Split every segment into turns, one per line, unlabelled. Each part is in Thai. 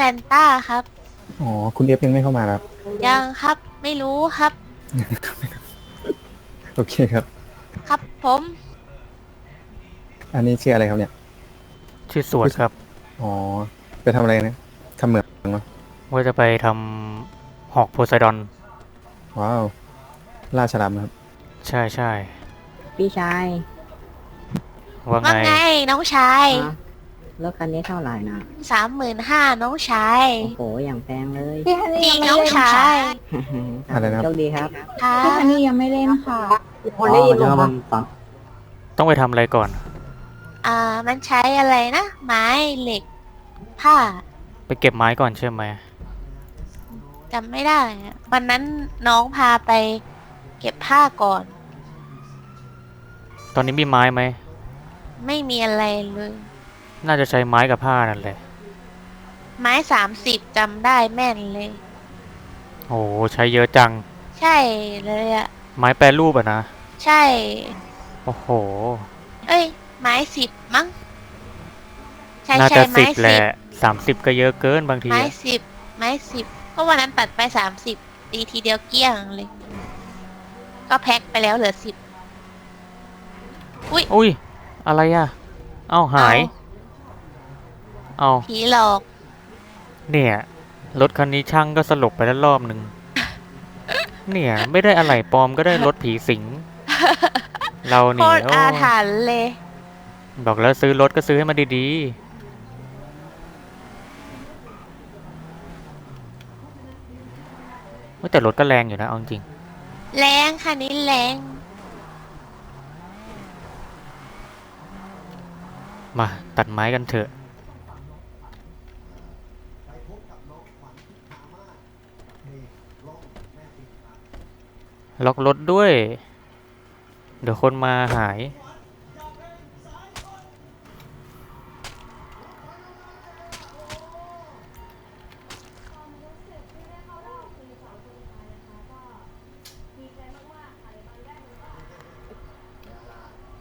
แฟนต้าครับ
อ๋อ คุณเอฟยังไม่เข้ามาครับ
ยังครับไม่รู้ครับ
โอเคครับ
ครับผม
อันนี้ชื่ออะไรครับเนี่ย
ชื่อสวดครับ
อ๋อ ไปทำอะไรเนี่ยทำเหมืองเนาะ
ว่าจะไปทำหอกโพไซดอน
ว้าว ล่าฉลามนะครับ
ใช่ใช่
พี่ชาย
ว่า
ว่า
ไง
ไงน้องชาย
ฮะ รถคันนี้เท่าไหร่นะ
สามหมื่นห้าน้องชาย
โอ้โหอย่างแพงเลย
พี่ฮัน
จ
นี่
ริ
ยังงไม่
น้อง
เล่น
ชา
ค่ะ
ย
อะไรนะครับ
โชคดีครับ
ค่ะ
พี่ฮันนี่ยังไม่เล่นค่ะ
คนได้ยินผมปะ
ต้องไปทำอะไรก่อน
อ่า มันใช้อะไรนะ ไม้เหล็ก ผ้า
ไปเก็บไม้ก่อนใช่ไหม
จำไม่ได้อะวันนั้นน้องพาไป เก็บผ้าก่อน
ตอนนี้มีไม้ไหม
ไม่มีอะไรเลย
น่าจะใช้ไม้กับผ้านั่นแหละ
ไม้สามสิบจำได้แม่นเลย
โอ้โหใช้เยอะจัง
ใช่เลยอะ
ไม้แปรรูปอะนะ
ใช่
โอ้โห
เอ้ย ไม้สิบมั้ง ใช่
น่า
ใช่
จะ
ไม้
สิบแห
สิ
ละ
บ
สามสิบก็เยอะเกินบางที
ไม้
อะ
สิบไม้สิบก็วันนั้นตัดไปสามสิบตีทีเดียวเกลี้ยงเลย ก็แพ็คไปแล้วเหลือสิบ
อุ้ยอะไรอะเอ้าหาย เอ้า
ผีหลอก
เนี่ยรถคันนี้ช่างก็สลบไปแล้วรอบหนึ่งเนี่ย ไม่ได้อะไรปลอมก็ได้รถผีสิง เรา
โค
นี่
ตร
โอ้
อาถรรพ์เลย
บอกแล้วซื้อรถก็ซื้อให้มันดีๆเฮ้ยแต่รถก็แรงอยู่นะเอาจริง
แรงค่ะนี้แรง
มาตัดไม้กันเถอะ ล็อกรถด้วย เดี๋ยวคนมาหาย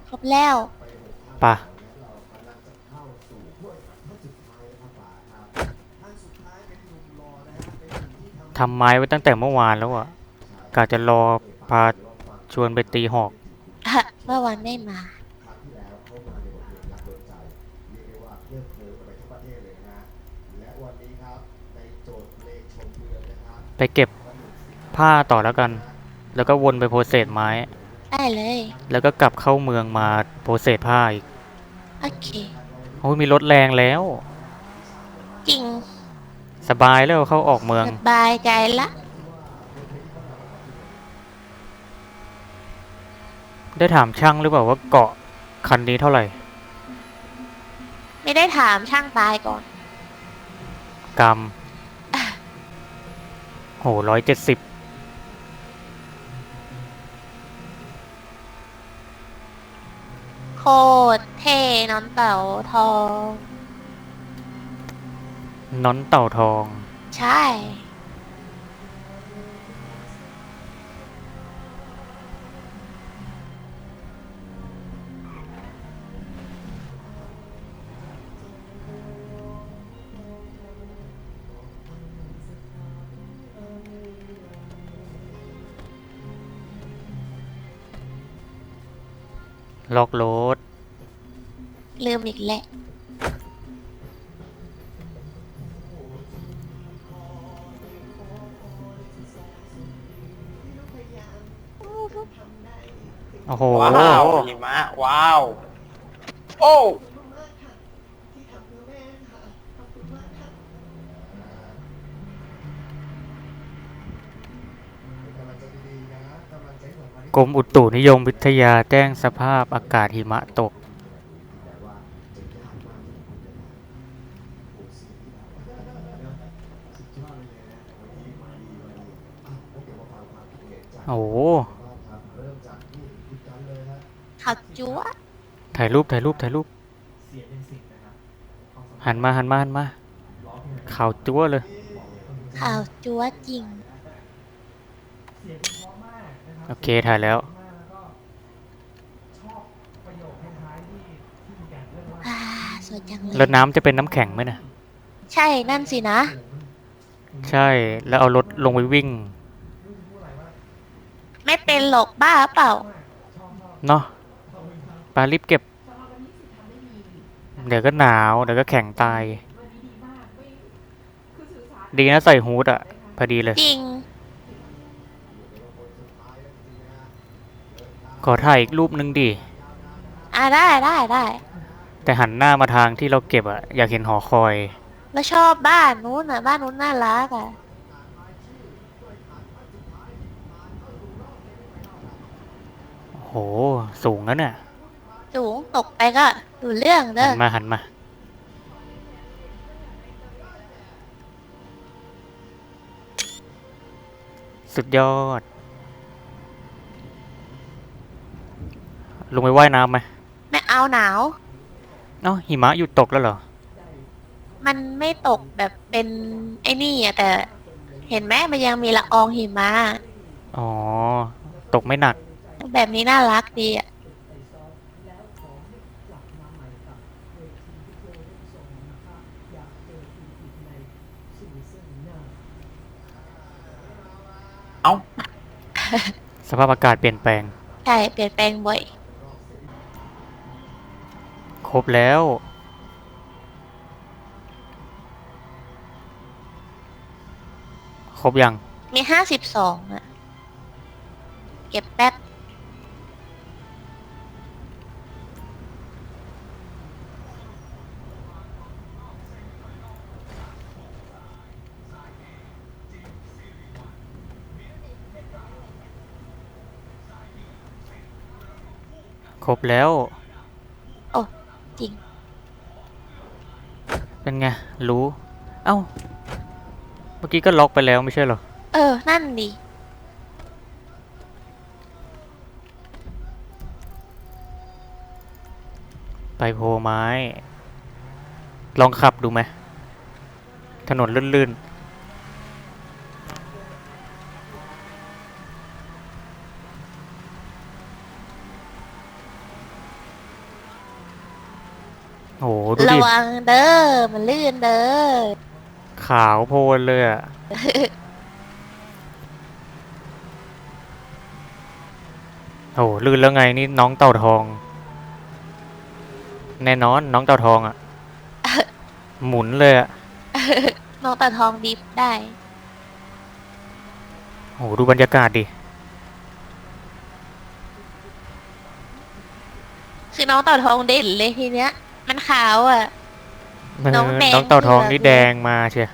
ครบแล้ว
ปะทำไม้ไว้ตั้งแต่เมื่อวานแล้วอะ กะจะรอพาชวนไปตีหอก
เมื่อวานไม่มา
ไปเก็บผ้าต่อแล้วกัน แล้วก็วนไปโพสเซสไม้
ได้เลย
แล้วก็กลับเข้าเมืองมาโพสเซสผ้าอีก
โอเค
โอ้ยมีรถแรงแล้ว
จริง
สบายแล้วเข้าออกเมือง
สบายใจละ
ได้ถามช่างหรือเปล่าว่าเกาะคันนี้เท่าไหร่
ไม่ได้ถามช่างตายก่อน
กรัมโหร้อยเจ็ดสิบ
โคตรเท่นอนเต่าทอง
น้อนเต่าทอง
ใช่
ล็อกรถ
ลืมอีกแล้ว
โอ้โห
ว้าวหิมะว้าว โอ้
กรมอุตุนิยมวิทยาแจ้งสภาพอากาศหิมะตก โอ้โห
ขับจั๊ว
ถ่ายรูปถ่ายรูปถ่ายรูป หันมาหันมาหันมาข่าวจั๊วเลย
ข่าวจั๊วจริง
โอเค ถ่ายแล้ว
อ่าสวยจังเลย
แล้วน้ำจะเป็นน้ำแข็งไหมนะ
ใช่นั่นสินะ
ใช่ แล้วเอารถลงไปวิ่ง
ไม่เป็นหรอกบ้าเปล่า
เนาะปารีบเก็บ เดี๋ยวก็หนาว เดี๋ยวก็แข็งตาย ดีนะใส่ฮูดอะพอดีเลย
จริง
ขอถ่ายอีกรูปนึงดิ
อะได้ได้ได้
แต่หันหน้ามาทางที่เราเก็บอะอยากเห็นหอคอย
แล้วชอบบ้านนู้นอะ บ้านนู้นน่ารักอะ
โห สูงนะเนี่ย
สูงตกไปก็ดูเรื่องเด้
หั
อน
มาหันมา สุดยอด ลงไปว่ายน้ำไหม
ไม่เอาหนาว
เอ้าหิมะหยุดตกแล้วเหรอ
มันไม่ตกแบบเป็นไอ้นี่อะแต่ เห็นไหมมันยังมีละอองหิมะ
อ๋อ ตกไม่หนัก
แบบนี้น่ารักดีอะ
เอ้า
สภาพอากาศเปลี่ยนแปลง
ใช่ เปลี่ยนแปลงบ่อย
ครบแล้ว ครบยัง
มีห้าสิบสองอะเก็บแป๊บ
ครบแล้ว
โอ้จริง
เป็นไง รู้ เอ้า เมื่อกี้ก็ล็อกไปแล้วไม่ใช่เหรอ
เออ นั่นดี
ไปโพไม้ ลองขับดูไหม ถนนลื่นๆ โอ้โหดู
ระ
ดิ
วังเด้อมันลื่นเด้อ
ขาวโพลนเลยอะโอ้โหลื่นแล้วไงนี่น้องเต่าทอง แน่นอนน้องเต่าทองอะหมุนเลยอะ
น้องตาทองดิฟได้
โอ้โหดูบรรยากาศดิ
คือน้องเต่าทองเด่นเลยทีเนี้ย มันขาวอะน้องแดง
น้องเต่าทอง
เหลื
นี่
อง
แดงมาเชีย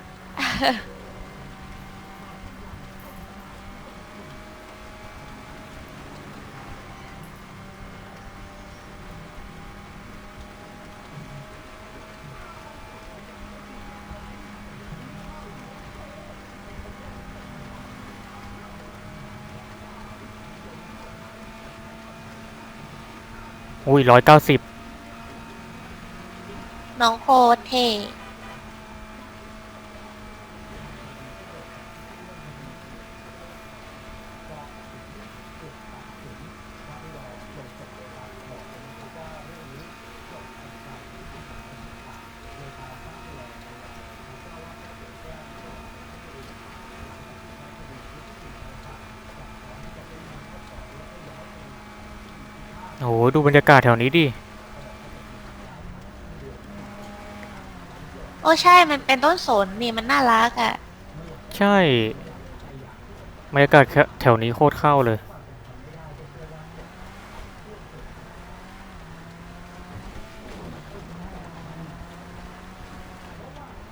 อุ้ยร้อยเก้าสิบ
น้องโคตรเท่
โอ้โหดูบรรยากาศแถวนี้ดิ
โอ้ ใช่ มันเป็นต้นสนนี่มันน่ารักอะ
ใช่บรรยากาศแถวนี้โคตรเข้าเลย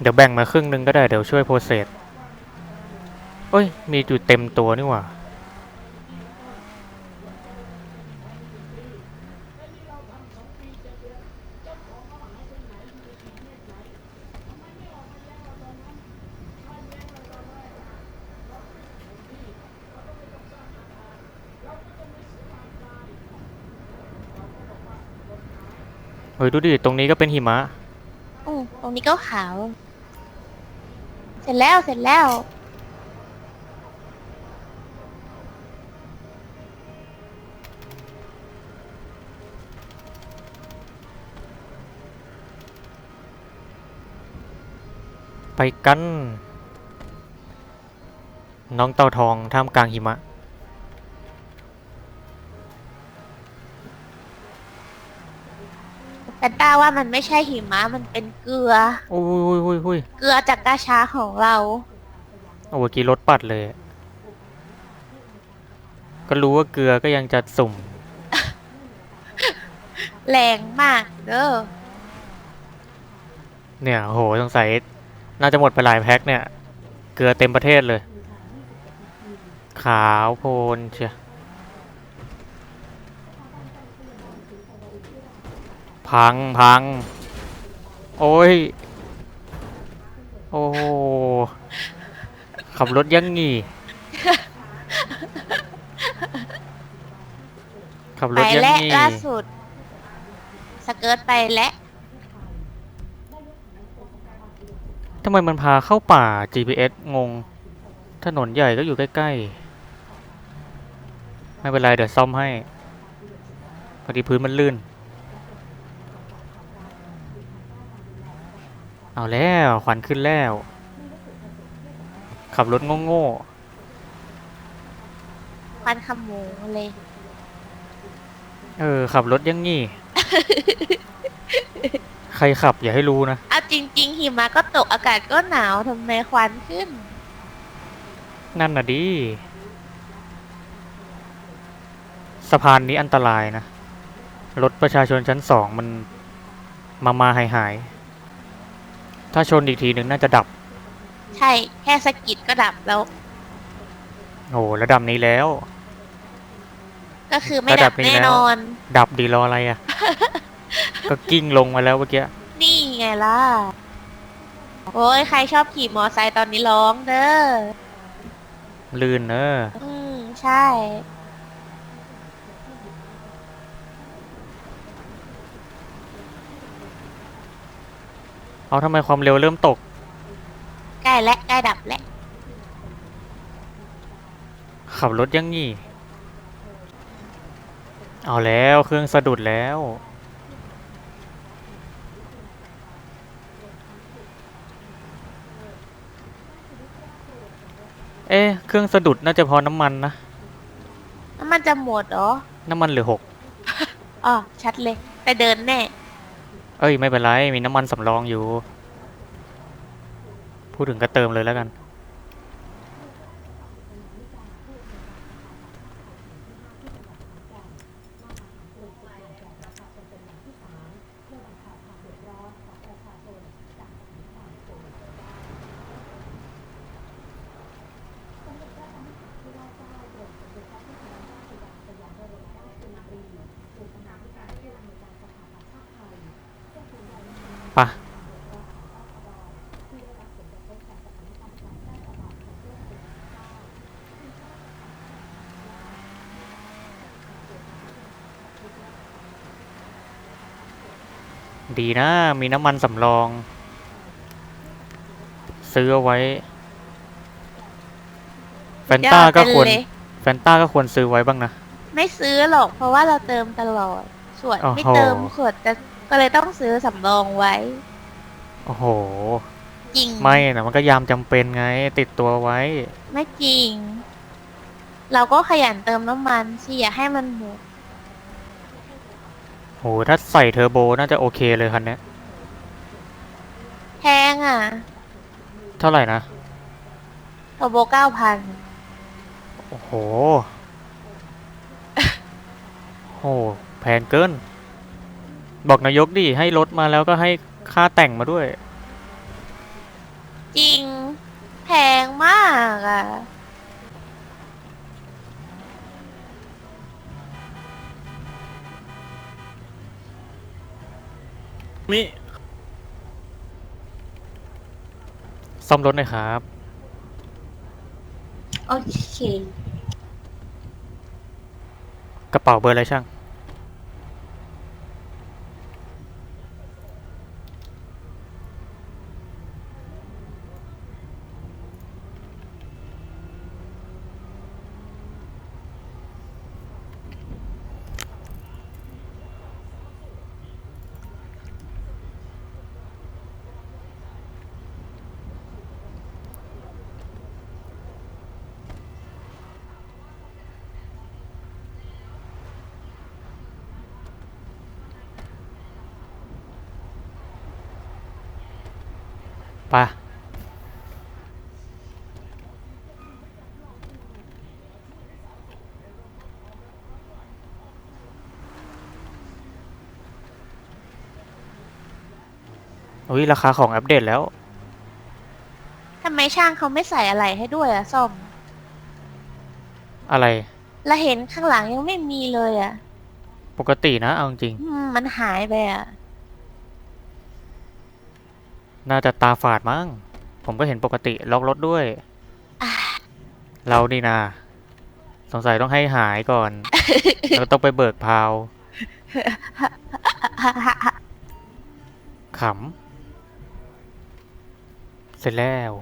เดี๋ยวแบ่งมาครึ่งหนึงก็ได้ เดี๋ยวช่วยโปรเซสเอ้ย มีอยู่เต็มตัวนี่หว่า ฮ้ยดูดิ ตรงนี้ก็เป็นหิมะ
อือตรงนี้ก็ขาว เสร็จแล้วเสร็จแล้ว
ไปกัน น้องเต่าทองท่ามกลางหิมะ
แต่ต้าว่ามันไม่ใช่หิมะมันเป็นเกลือ
อุ้ยอุ้ยอุ้ยอุ้ย
เกลือจากกาชาของเรา
โอ้เมื่อกี้รถปัดเลยอะก็รู้ว่าเกลือก็ยังจะสุ่ม
แรงมากเด้อ
เนี่ยโหสงสัยน่าจะหมดไปหลายแพ็คเนี่ย เกลือเต็มประเทศเลย ขาวโพลนเชีย พังพัง โอ้ย โอ้โหขับรถยังงี้ ขับร
ไป
ถยัง
และ
งี้
ล่าสุด สเกิร์ตไปและ
ทำไมมันพาเข้าป่า GPS งง ถนนใหญ่ก็อยู่ใกล้ๆ ไม่เป็นไรเดี๋ยวซ่อมให้ พอดีพื้นมันลื่น เอาแล้วขวัญขึ้นแล้ว ขับรถโง่
ควันขโมงเลย
ๆเออ ขับรถยังงี้ ใครขับอย่าให้รู้นะ
เอาจริง ๆ หิมะก็ตกอากาศก็หนาวทำไมควันขึ้น
นั่นน่ะดิ สะพานนี้อันตรายนะ รถประชาชนชั้นสองมันมามาหายหายๆ ถ้าชนอีกทีหนึ่งน่าจะดับ
ใช่ แค่สะกิดก็ดับแล้ว
โอ้โหระดับนี้แล้ว
ก็คือไม่
ระดั
ดั
บบนี้
แน่
แล้ว
นอน
ดับดีรออะไรอะ่ะ ก็กิ้งลงมาแล้วเมื่อกี้
นี่ไงล่ะ โอ้ยใครชอบขี่มอไซค์ตอนนี้ร้องเด้อ
ลื่นเนอะ
อืม ใช่
เอาทำไมความเร็วเริ่มตก
ใกล้และใกล้ดับและ
ขับรถยังงี้ เอาแล้วเครื่องสะดุดแล้ว เอ๊ะเครื่องสะดุดน่าจะพอน้ำมันนะ
น้ำมันจะหมดเหรอ
น้ำมันเหลือหก
อ๋อชัดเลย แต่เดินแน่
เอ้ยไม่เป็นไรมีน้ำมันสำรองอยู่ พูดถึงก็เติมเลยแล้วกัน ปะ ดีนะ มีน้ำมันสำรอง ซื้อเอาไว้แฟนต้าก็ควร
ยอดไปเลย
แฟนต้าก็ควรซื้อไว้บ้างนะ
ไม่ซื้อหรอก เพราะว่าเราเติมตลอด ส่วน
โอ้โห
ไม่เติมขวดจะก็เลยต้องซื้อสำรองไว้
โอ้โห
จริง
ไม่นะมันก็ยามจำเป็นไง ติดตัวไว้
ไม่จริง เราก็ขยันเติมน้ำมันสิอย่าให้มันหมด
โหถ้าใส่เทอร์โบน่าจะโอเคเลยคันเนี้ย
แพงอะ
เท่าไหร่นะ
โทโบเก้าพัน
โอ้โหโหแพงเกิน บอกนายกดิให้รถมาแล้วก็ให้ค่าแต่งมาด้วย
มิ
ซ่อมรถหน่อยครับ
โอเค
กระเป๋าเบอร์อะไรช่าง ปะอุ้ยราคาของอัปเดตแล้ว
ทำไมช่างเขาไม่ใส่อะไรให้ด้วยอะส้ม
อะไร
และเห็นข้างหลังยังไม่มีเลยอะ
ปกตินะ เอาจริง
อืมมันหายไปอะ
ๆ น่าจะตาฝาดมั้ง ผมก็เห็นปกติล็อกรถด้วย
อ่า
เรานี่นา สงสัยต้องให้หายก่อนแล้วต้องไปเบิกพาว ขำ เสร็จแล้ว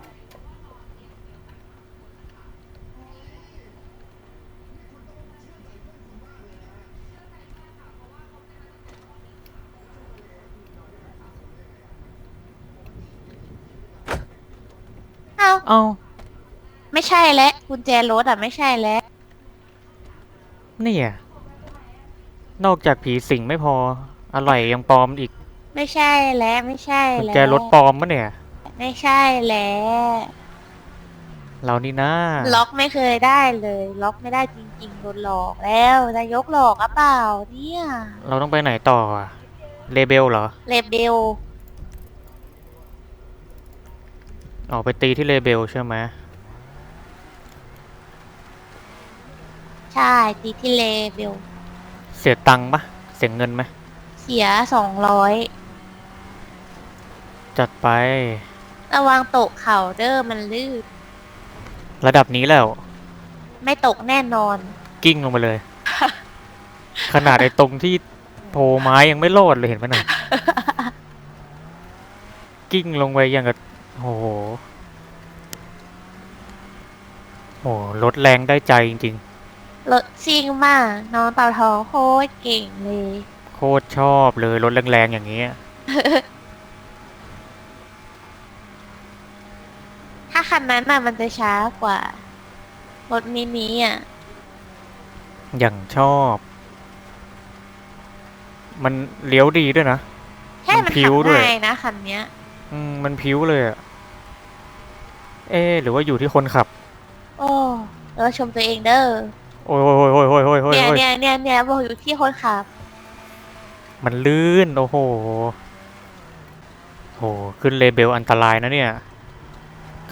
เอ้า
เอ้า
ไม่ใช่แล้วกุญแจรถอะไม่ใช่แล้ว
เนี่ย นอกจากผีสิงไม่พออะไรยังปลอมอีก
ไม่ใช่แล้วไม่ใช่
กุญ
แล้ว
แจรถปลอมมะเนี่ย
ไม่ใช่แล้ว
เรานี่นะ
ล็อกไม่เคยได้เลย ล็อกไม่ได้จริงๆโดนหลอกแล้วนายกหลอกอะเปล่าเนี่ย
เราต้องไปไหนต่ออะเลเบลเหรอ
เลเบล
ออกไปตีที่เลเบลใช่ไหม
ใช่ตีที่เลเบล
เสียตังค์ปะเสียเงินไหม
เสียสองร้อย
จัดไป
ระวังตกเข่าเด้อมันลื่น
ระดับนี้แล้ว
ไม่ตกแน่นอน
กิ้งลงไปเลย ขนาดไอ้ตรงที่โพไม้ยังไม่รอดเลยเห็นไหมน่ะกิ้งลงไปอย่างกับ โอ้โหโอ้โหรถแรงได้ใจจริง
รถซิ่งมากน้องเต่าทองโคตรเก่งเลย
ๆ โคตรชอบเลยรถแรงๆอย่างเงี้ย
ถ้าคันนั้นน่ะมันจะช้ากว่า รถมินิอะ
อย่างชอบ มันเลี้ยวดีด้วยนะ
แค่
มั
มัน
นพริ้
ขับ
วด้วย
ง่ายนะคันเนี้ย
อืมมันพิ้วเลยอะ เอ๊ะหรือว่าอยู่ที่คนขับ
โอ้เราชมตัวเองเด้อ
โอ้ยโอ้ยโอ้ยโอ้ยโอ้ยโอ้ย
เนี่ย
โอ้ย
เนี่ยเนี่ยเนี่ยบอกอยู่ที่คนขับ
มันลื่น โอ้โหโหขึ้นเลเบลอันตรายนะเนี่ย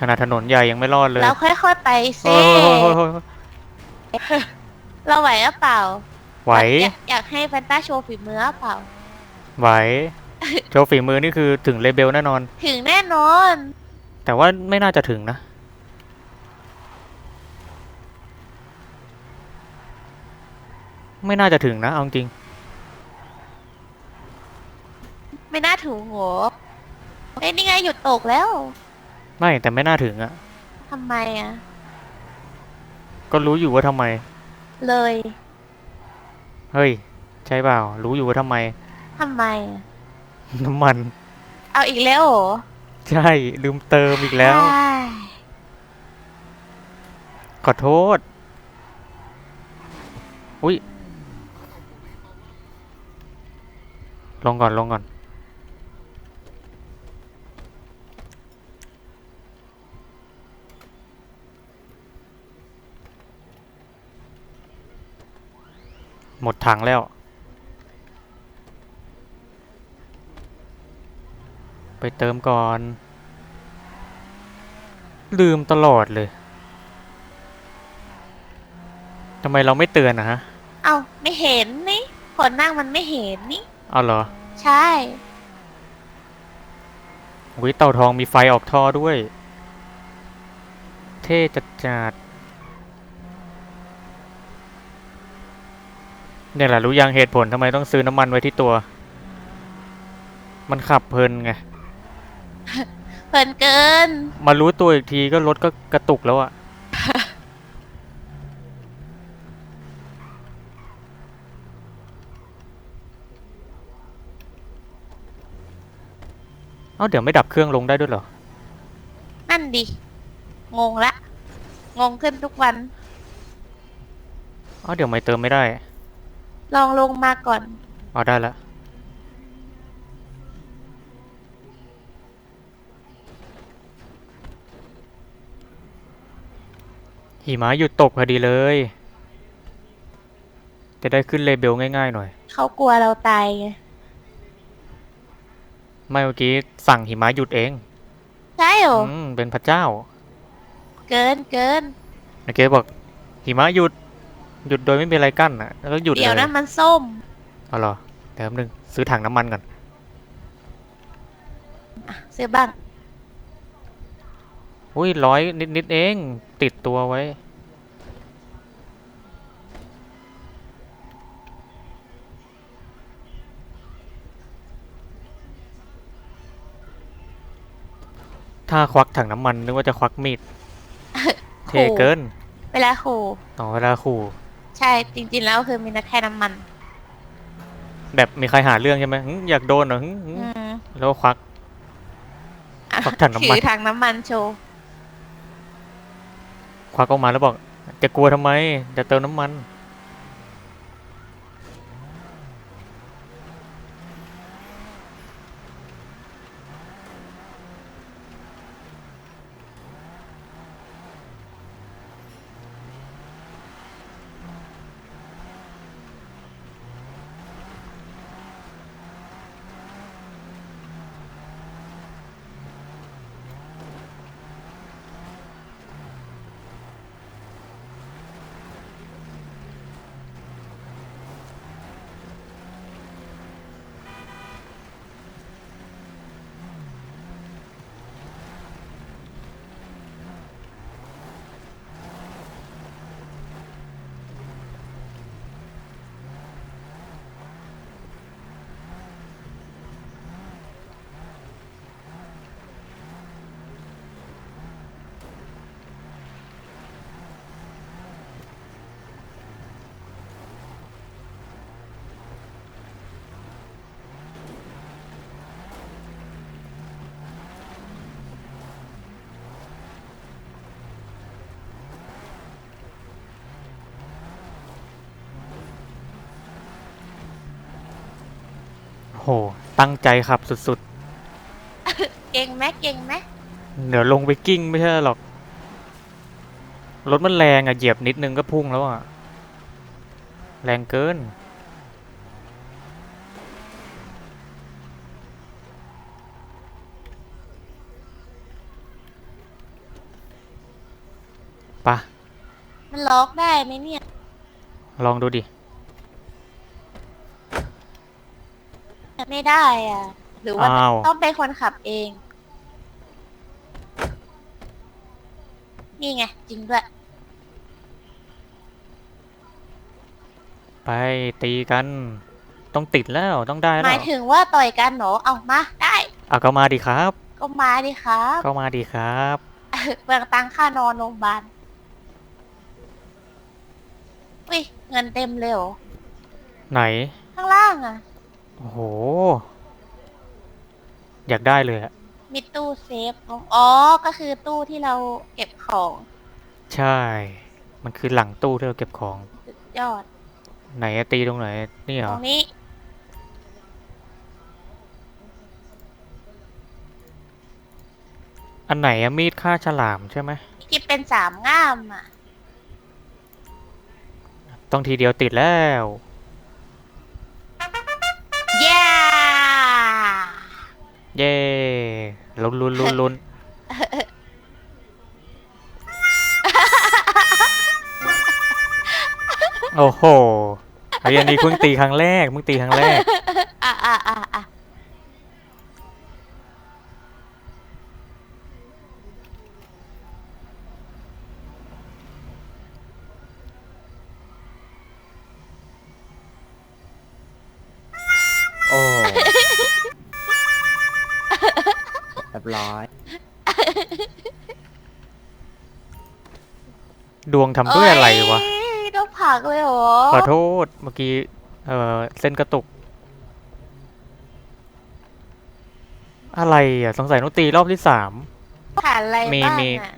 ขนาดถนนใหญ่ยังไม่รอดเลย
เราค่อยๆไปเซ่
โอ้ยโอ้ยโอ้ยโอ้ยโอ้ย
เราไหวหรือเปล่า
ไหว
อยากอยากให้แฟนต้าโชว์ฝีมือหรือเปล่า
ไหว โชว์ฝีมือนี่คือถึงเลเบลแน่นอน
ถึงแน่นอน
แต่ว่าไม่น่าจะถึงนะ ไม่น่าจะถึงนะ เอาจริง
ไม่น่าถึงโหเอ้ยนี่ไงหยุดตกแล้ว
ไม่แต่ไม่น่าถึงอะ
ทำไมอะ
ก็รู้อยู่ว่าทำไม
เลย
เฮ้ย ใช่เปล่า รู้อยู่ว่าทำไม
ทำไมอะ
น้ำมัน
เอาอีกแล้วเหรอ
ใช่ ลืมเติมอีกแล้ว
ใช่
ขอโทษ อุ้ย ลงก่อน ลงก่อน หมดถังแล้ว ไปเติมก่อน ลืมตลอดเลยทำไมเราไม่เตือนนะฮะ
เอาไม่เห็นนี่คนนั่งมันไม่เห็นนี่
เอาเหรอ
ใช่
วิเต่าทองมีไฟออกท่อด้วย เท่จัดจัดเนี่ยแหละรู้ยังเหตุผลทำไมต้องซื้อน้ำมันไว้ที่ตัว มันขับเพลินไง
เพลินเกิน
มารู้ตัวอีกทีก็รถก็กระตุกแล้วอะเอ้าเดี๋ยวไม่ดับเครื่องลงได้ด้วยเหรอ
นั่นดิ งงละ งงขึ้นทุกวัน
เอ้าเดี๋ยวไม่เติมไม่ได้
ลองลงมาก่อน
เอาได้ละ หิมะหยุดตกพอดีเลย จะได้ขึ้นเลเบลง่ายๆหน่อย
เขากลัวเราตายไง
ไม่เมื่อกี้สั่งหิมะหยุดเอง
ใช่เหรอ
อืมเป็นพระเจ้า
เกินเกิน
เมื่อกี้บอก หิมะหยุด หยุดโดยไม่มีอะไรกั้นอะ แล้วก็หยุดเลย
เดี๋ยวนะมันส้ม
เอาเหรอเดี๋ยวแป๊บนึงซื้อถังน้ำมันก่อน
อะซื้อบ้าง
อุ้ยร้อยนิดๆเอง ติดตัวไว้ ถ้าควักถังน้ำมันนึกว่าจะควักมีดเทเกิน
เวลาขู่
ต่อเวลาขู่
ใช่จริงๆแล้วคือมีนักแค่น้ำมัน
แบบมีใครหาเรื่องใช่ไหมหึอยากโดนเหรอหึหึ
อืม
แล้วก็ควัก
อะ
ควักถังน้ำมัน
ถือถังน้ำมันโชว์
ควักออกมาแล้วบอก จะกลัวทำไม จะเติมน้ำมัน ห ตั้งใจขับสุด
เก่งไหมเก่งไหม
ๆ เดี๋ยวลงไปกิ้งไม่ใช่หรอก รถมันแรงอะเหยียบนิดนึงก็พุ่งแล้วอะแรงเกิน ปะ
มันล็อกได้ไหมเนี่ย
ลองดูดิ
ไม่ได้อะ หรือว่า
อ้าว
ต้องเป็นคนขับเอง นี่ไง จริงด้วย
ไปตีกัน ต้องติดแล้วต้องได้
ห
แล้
มายวถึงว่าต่อยกันเหรอเอามา ได้
เอาก็มาดิครับ
ก็มาดิครับ
ก็มาดิครับ
เปลืองตังค่านอนโรงพยาบาลอุ้ยเงินเต็มเลยเหรอ
ไหน
ข้างล่างอะ
โอ้โห อยากได้เลยอะ
มีตู้เซฟอ๋อ ก็คือตู้ที่เราเก็บของ
ใช่ มันคือหลังตู้ที่เราเก็บของ
สุดยอด
ไหนอะตีตรงไหน นี่เหร
ตร
อ
งนี้
อันไหนอะมีดฆ่าฉลามใช่ไหม
ที่เป็นสามง่ามอะ
ต้องทีเดียวติดแล้ว
เย้
ลุ้นลุ้นลุ้นลุ้นโอ้โหไอ้ยอันนี้เพิ่งตีครั้งแรกเพิ่งตีครั้งแรก
อะอะอะ
ทำด้วยอะไรวะ
โยต้องผักเลยเหรอ
ขอโทษเมื่อกี้ เออเส้นกระตุก อะไรอะ สงสัยต้องตีรอบที่สาม
ผ่านอะไร
มี
บ้าง
มี
อะ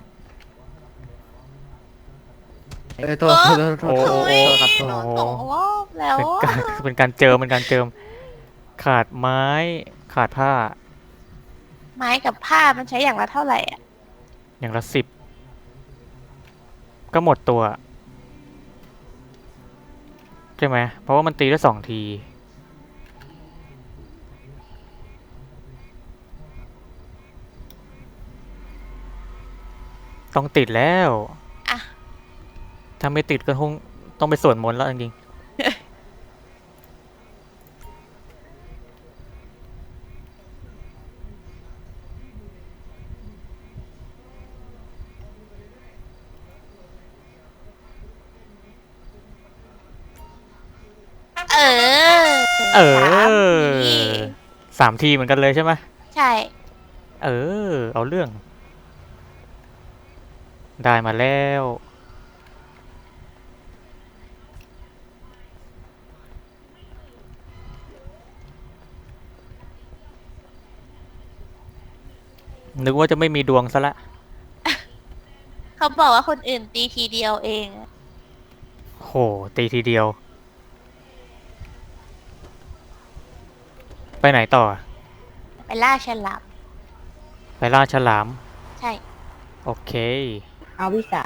เออโทษโทษโทษโทษ
โอ้
โท
โห
ษครับโท
โด
ษ
นสองรอบแล้ว
เป็น
อะ
การเป็นการเจิมเป็นการเจิม ขาดไม้ขาดผ้า
ไม้กับผ้ามันใช้อย่างละเท่าไหร่อะ
อย่างละสิบ ก็หมดตัว ใช่ไหม เพราะว่ามันตีได้สองที ต้องติดแล้ว
อะ
ถ้าไม่ติดก็คงต้องไปสวดมนต์แล้วจริง เอ
สาม
อ
ที
สามทีเหมือนกันเลยใช่ไหม
ใช่
เออ เอาเรื่อง ได้มาแล้ว นึกว่าจะไม่มีดวงซะละ
เขาบอกว่าคนอื่นตีทีเดียวเอง
โห ตีทีเดียว ไปไหนต่อ
ไปล่าฉลาม
ไปล่าฉลาม
ใช่
โอเค
เอาวิสา